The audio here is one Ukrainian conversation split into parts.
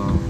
어.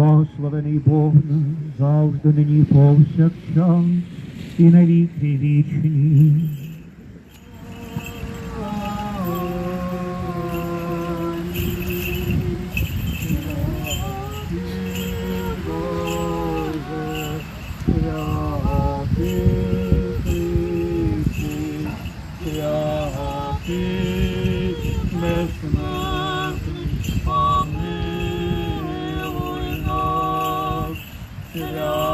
Благословений Бог завжди нині повсякчас і на віки вічні. Безсмертний,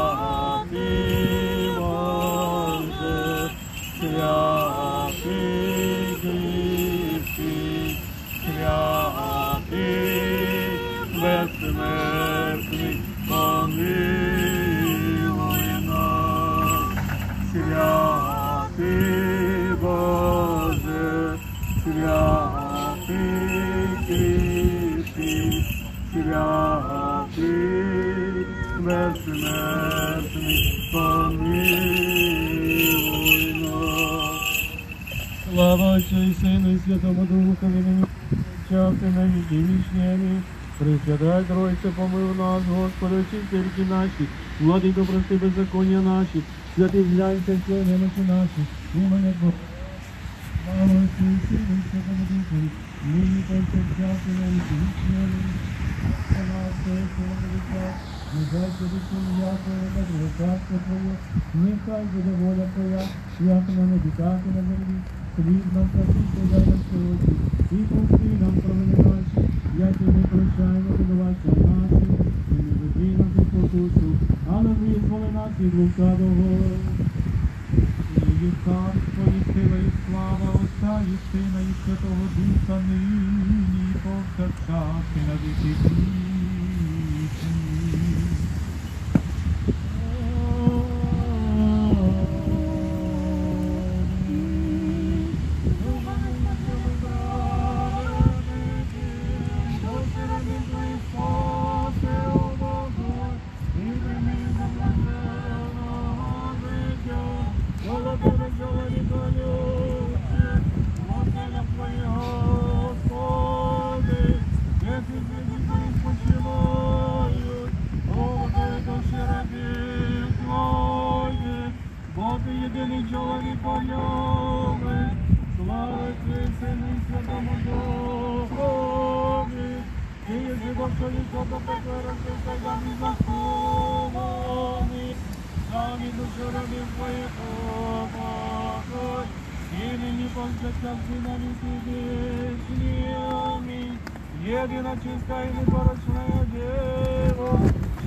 безсмертний, помилуй нас. Слава Отцю і Сину і Святому Духові, часи на віки вічні. Пресвятай Тройце, помив нас, Господи, очистки наші, владико, прости беззаконня наші, святий глянься, все немочі наші, умоля Бог. Слава Отцю і Сину і Святому Духові, нині повсякчас на віки вічні. Слава Отцю Нехай буде сім'я Твоя, та буде царство Твоє, нехай буде воля Твоя, як на небі, так і на землі. Хліб нам насущний дай нам сьогодні, і прости нам провини наші, як і ми прощаємо винуватцям нашим, і не веди нас у спокусу, але визволи нас від лукавого. І царство, і сила, і слава Отця, і Сина, і Святого Духа, нині, і повсякчас, і на віки вічні. Душу робів твоє покой, і нині повсякчас і на віки вічні. Амінь. Єдина чиста і непорочна Дєво,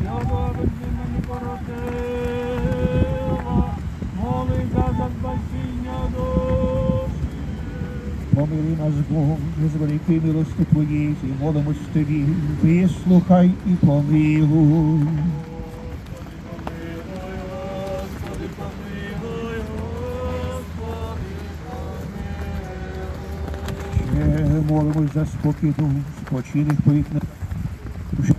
що безвинна непорочила, молися за спасіння душі. Помилуй нас, Боже, з великої милости Твоєї, молимось Тобі, вислухай і помилуй. Молимось за спокій дух, спочилих по вікна душі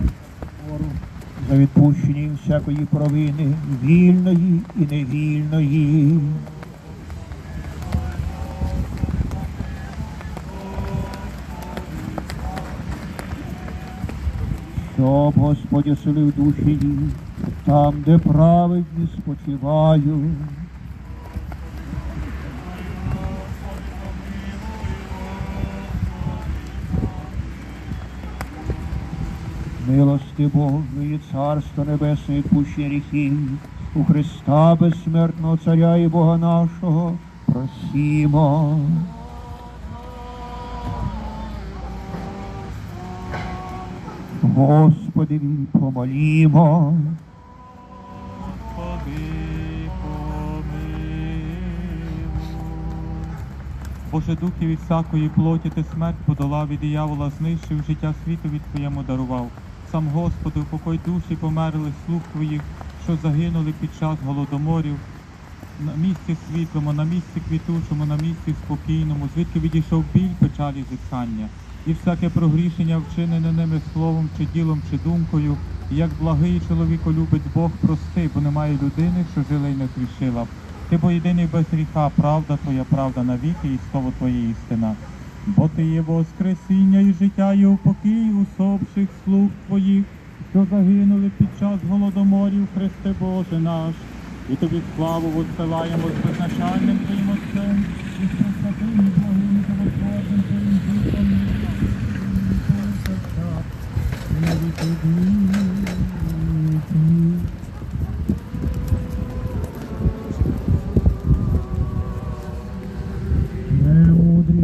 за відпущення всякої провини, вільної і невільної. Щоб Господь оселив душі їх, там, де праведні спочивають. Милости Божої, Царство Небесне, і пущення гріхів, у Христа безсмертного Царя і Бога нашого, просімо. Господи, помолімо. Боже духів від всякої плоті ти смерть подолав і диявола знищив, життя світові Твоєму дарував. Сам Господи, упокой душі померли слуг Твоїх, що загинули під час голодоморів, на місці світлому, на місці квітучому, на місці спокійному, звідки відійшов біль, печалі, зітхання. І всяке прогрішення, вчинене ними словом, чи ділом, чи думкою, і як благий чоловіколюбець Бог прости, бо немає людини, що жила й не зрішила. Ти бо єдиний без гріха, правда Твоя, правда навіки, і слово Твоє істина. Бо ти є воскресіння і життя, і упокій усопших слуг Твоїх, що загинули під час голодоморів, Христе Боже наш. І тобі славу воссилаємо з безначальним Твоїм Отцем, і з пресвятим і благим і Твоїм Духом, і на віки віків. Немудрі,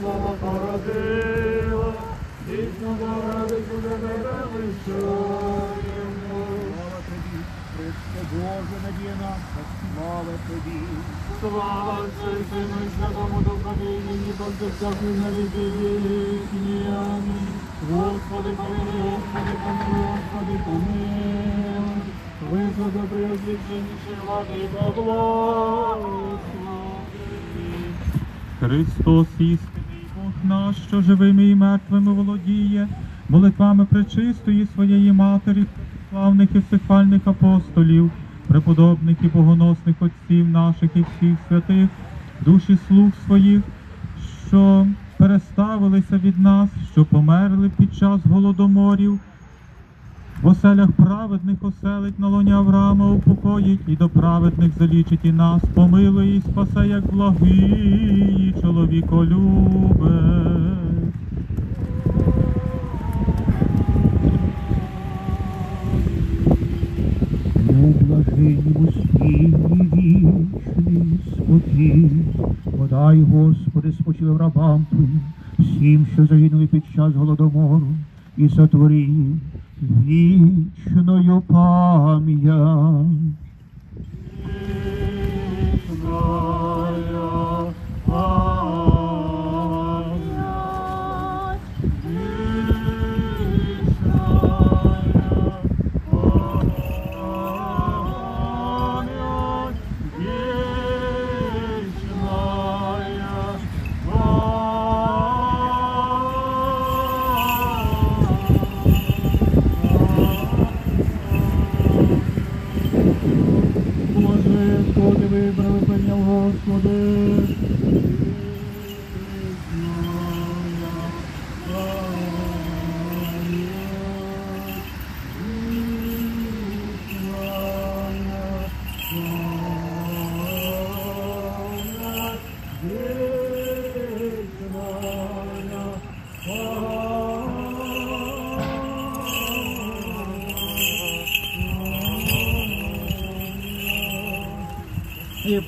слава тобі, Христе Боже, надія наша, слава тобі. Слава Отцю і Сину і Святому Духові, і нині повсякчас на віки вічні. Амінь. Господи, помилуй, Господи, помилуй, Господи, помилуй. Високо преосвященніший влади благослови. Христос істинний Бог наш, що живими і мертвими володіє, молитвами пречистої своєї матері, славних і всехвальних апостолів, преподобних і богоносних отців наших і всіх святих, душі слуг своїх, що переставилися від нас, що померли під час голодоморів, в оселях праведних оселить на лоні Авраама упокоїть, і до праведних залічить і нас, помилує і спасе, як благий чоловіколюбе. У блаженнім вічний спокій, подай, Господи, спочили рабам Твоїм, всім, що загинули під час голодомору, і сотвори вічною пам'ять. І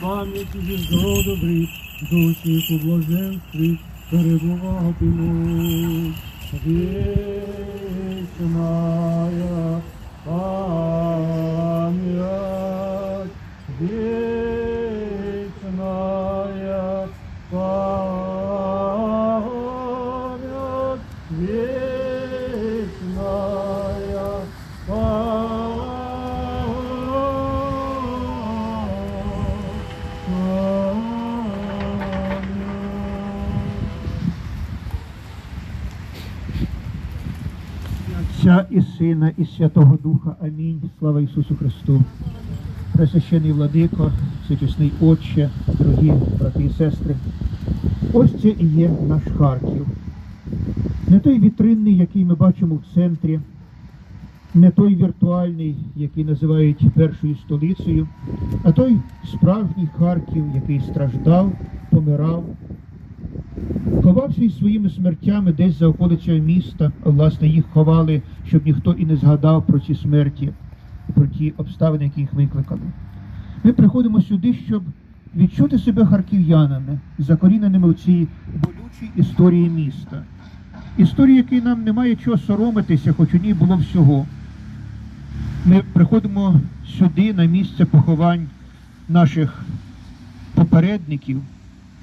пам'ять зі добрі, душі у блаженстві перебуватимуть. Вічная Отця і Сина, і Святого Духа. Амінь. Слава Ісусу Христу. Пресвящений владико, всечесний Отче, дорогі брати і сестри. Ось це і є наш Харків. Не той вітринний, який ми бачимо в центрі, не той віртуальний, який називають першою столицею, а той справжній Харків, який страждав, помирав, ховався із своїми смертями десь за околицею міста. Власне, їх ховали, щоб ніхто і не згадав про ці смерті, про ті обставини, які їх викликали. Ми приходимо сюди, щоб відчути себе харків'янами, закоріненими в цій болючій історії міста. Історії, якій нам немає чого соромитися, хоч у ній було всього. Ми приходимо сюди, на місце поховань наших попередників,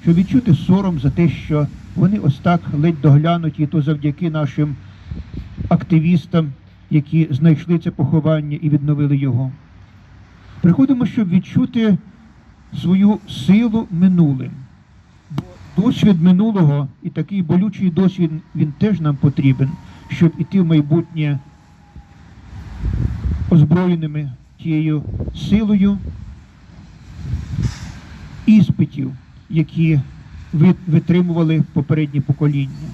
щоб відчути сором за те, що вони ось так ледь доглянуті, і то завдяки нашим активістам, які знайшли це поховання і відновили його. Приходимо, щоб відчути свою силу минулим. Бо досвід минулого і такий болючий досвід він теж нам потрібен, щоб іти в майбутнє озброєними тією силою іспитів, які витримували попередні покоління.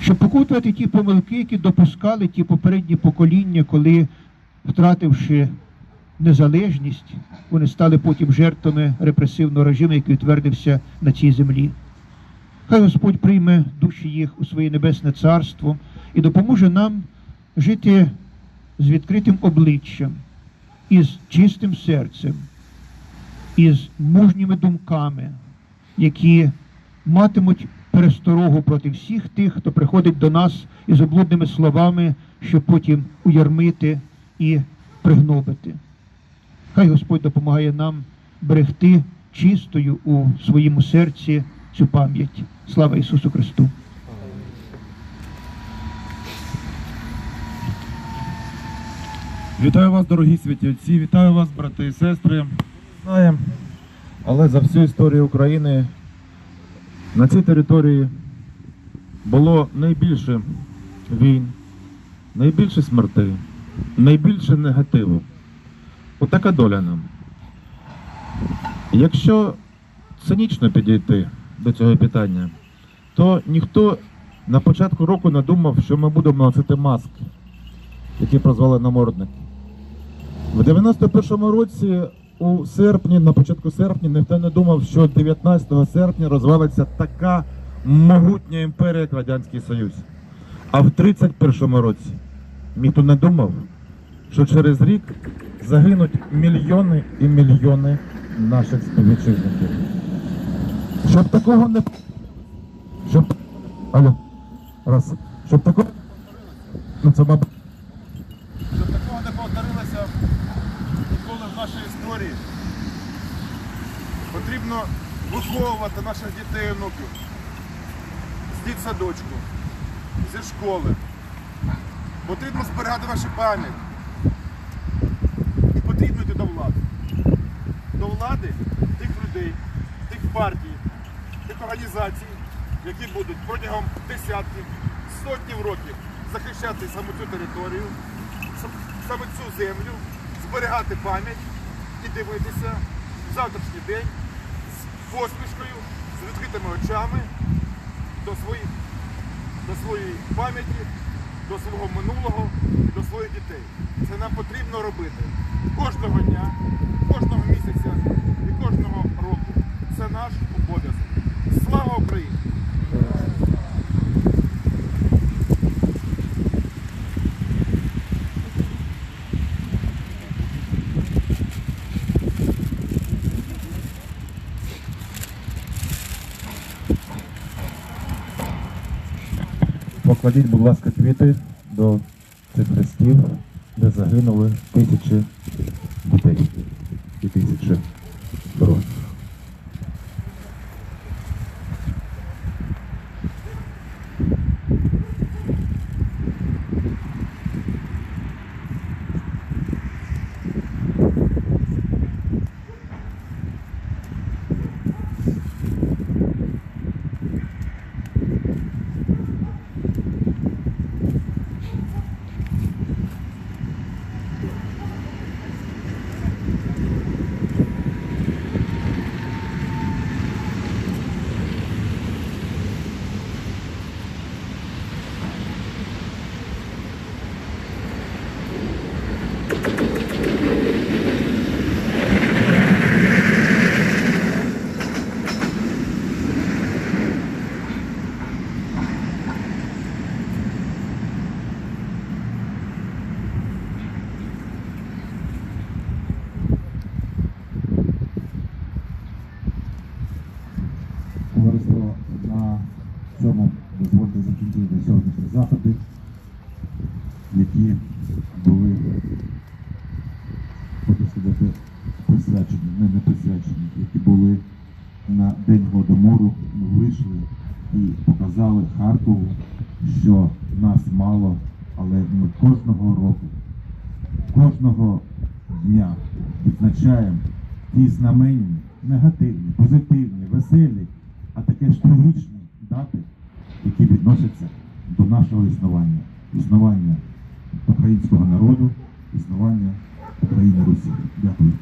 Щоб покутувати ті помилки, які допускали ті попередні покоління, коли, втративши незалежність, вони стали потім жертвами репресивного режиму, який утвердився на цій землі. Хай Господь прийме душі їх у своє небесне царство і допоможе нам жити з відкритим обличчям, із чистим серцем, із мужніми думками, які матимуть пересторогу проти всіх тих, хто приходить до нас із облудними словами, щоб потім уярмити і пригнобити. Хай Господь допомагає нам берегти чистою у своєму серці цю пам'ять. Слава Ісусу Христу! Вітаю вас, дорогі святі отці, вітаю вас, брати і сестри. Знаємо, але за всю історію України на цій території було найбільше війн, найбільше смертей, найбільше негативу. Отака доля нам. Якщо цинічно підійти до цього питання, то ніхто на початку року не думав, що ми будемо носити маски які прозвали намордники. В 91-му році, у серпні, на початку серпня, ніхто не думав, що 19 серпня розвалиться така могутня імперія, як Радянський Союз. А в 31-му році ніхто не думав, що через рік загинуть мільйони і мільйони наших співвітчизників. Щоб такого не щоб алло, раз, щоб такого ну це мабуть. щоб такого не повторилося нашій історії. Потрібно виховувати наших дітей і внуків з дитсадочку, зі школи. Потрібно зберігати вашу пам'ять. І потрібно йти до влади. До влади тих людей, тих партій, тих організацій, які будуть протягом десятків, сотнів років захищати саме цю територію, сам- саме цю землю, зберігати пам'ять і дивитися в завтрашній день з посмішкою, з відкритими очами до своїх, до своєї пам'яті, до свого минулого і до своїх дітей. Це нам потрібно робити кожного дня, кожного місяця і кожного року. Це наш обов'язок. Слава Україні! Покладіть, будь ласка, квіти до цих хрестів де загинули тисячі ми кожного року, кожного дня відзначаємо ті знаменні, негативні, позитивні, веселі, а таке ж трагічні дати, які відносяться до нашого існування, існування українського народу, існування України Росії. Дякую.